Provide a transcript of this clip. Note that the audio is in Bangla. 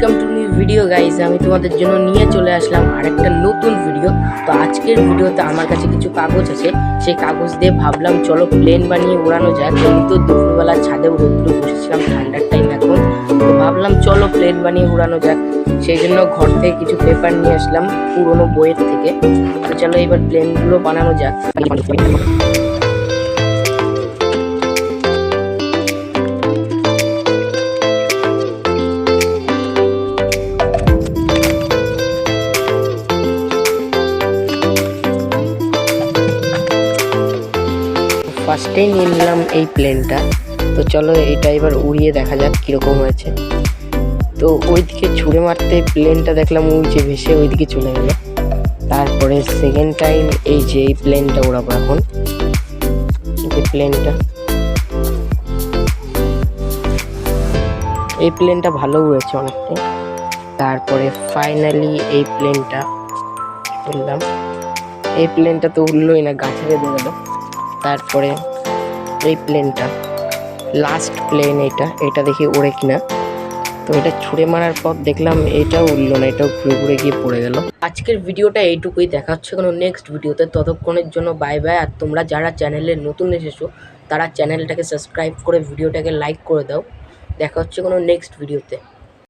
Welcome to new video guys আমি তোমাদের জন্য নিয়ে চলে আসলাম আরেকটা নতুন ভিডিও তো আজকের ভিডিওতে আমার কাছে কিছু কাগজ আছে। সেই কাগজ দিয়ে ভাবলাম, চলো প্লেন বানিয়ে উড়ানো যায় আমি তো দুপুরবেলা ছাদে রোদ্দুরে বসেছিলাম, ঠান্ডার টাইম এখন। তো ভাবলাম, চলো প্লেন বানিয়ে উড়ানো যাক। সেই জন্য ঘর থেকে কিছু পেপার নিয়ে আসলাম পুরোনো বইয়ের থেকে। তো চলো এবার প্লেনগুলো বানানো যাক। ফার্স্টেই নিয়ে নিলাম এই প্লেনটা তো চলো এটা এবার উড়িয়ে দেখা যাক কীরকম হয়েছে। তো ওইদিকে ছুঁড়ে মারতে প্লেনটা দেখলাম উড়ছে ভেসে ওইদিকে চলে গেল। তারপরে সেকেন্ড টাইম এই যে এই প্লেনটা উড়াবো এখন। এই প্লেনটা এই প্লেনটা ভালো উড়েছে অনেকটা। তারপরে ফাইনালি এই প্লেনটা উড়লাম। এই প্লেনটা তো উঠলোই না গাছে বেঁধে গেল তারপরে এই প্লেনটা লাস্ট প্লেন এটা এটা দেখি ওড়ে কিনা। তো এটা ছুঁড়ে মারার পর দেখলাম এটাও উঠল না এটাও ঘুরে ঘুরে গিয়ে পড়ে গেল। আজকের ভিডিওটা এইটুকুই, দেখা হচ্ছে কোনো নেক্সট ভিডিওতে। ততক্ষণের জন্য বাই বাই আর তোমরা যারা চ্যানেলে নতুন এসেছ, তারা চ্যানেলটাকে সাবস্ক্রাইব করে ভিডিওটাকে লাইক করে দাও। দেখা হচ্ছে কোনো নেক্সট ভিডিওতে।